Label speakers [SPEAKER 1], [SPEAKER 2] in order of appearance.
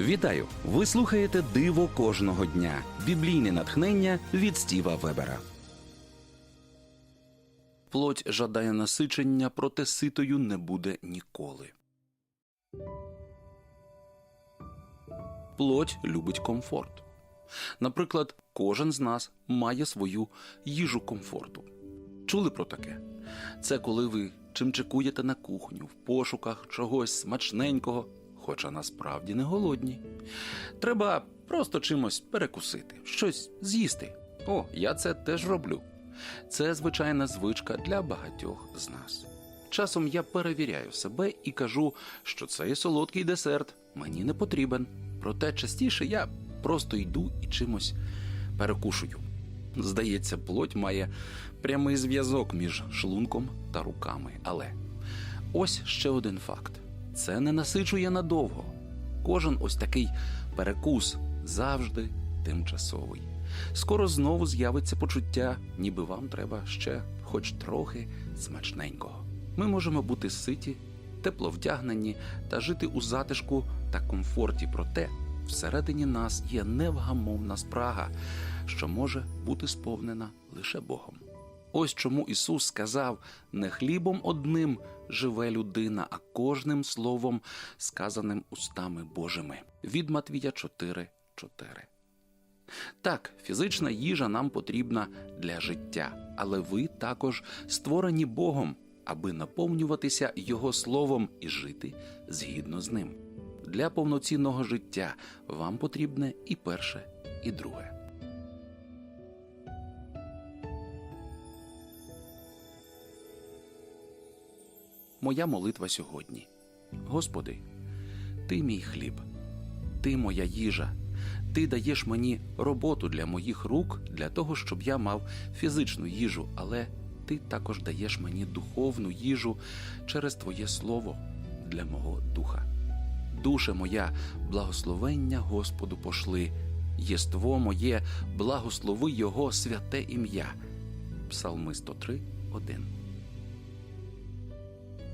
[SPEAKER 1] Вітаю! Ви слухаєте Диво кожного дня. Біблійне натхнення від Стіва Вебера. Плоть жадає насичення, проте ситою не буде ніколи. Плоть любить комфорт. Наприклад, кожен з нас має свою їжу комфорту. Чули про таке? Це коли ви чимчикуєте на кухню в пошуках чогось смачненького, хоча насправді не голодні. Треба просто чимось перекусити, щось з'їсти. О, я це теж роблю. Це звичайна звичка для багатьох з нас. Часом я перевіряю себе і кажу, що цей солодкий десерт мені не потрібен. Проте частіше я просто йду і чимось перекушую. Здається, плоть має прямий зв'язок між шлунком та руками. Але ось ще один факт: це не насичує надовго. Кожен ось такий перекус завжди тимчасовий. Скоро знову з'явиться почуття, ніби вам треба ще хоч трохи смачненького. Ми можемо бути ситі, тепло вдягнені та жити у затишку та комфорті, проте всередині нас є невгамовна спрага, що може бути сповнена лише Богом. Ось чому Ісус сказав: не хлібом одним живе людина, а кожним словом, сказаним устами Божими. Від Матвія 4, 4. Так, фізична їжа нам потрібна для життя, але ви також створені Богом, аби наповнюватися Його словом і жити згідно з ним. Для повноцінного життя вам потрібне і перше, і друге. Моя молитва сьогодні. Господи, Ти мій хліб, Ти моя їжа. Ти даєш мені роботу для моїх рук, для того, щоб я мав фізичну їжу, але ти також даєш мені духовну їжу через Твоє Слово для мого духа. Душе моя, благословення Господу пошли, єство моє, благослови Його святе ім'я. Псалми 103, 1.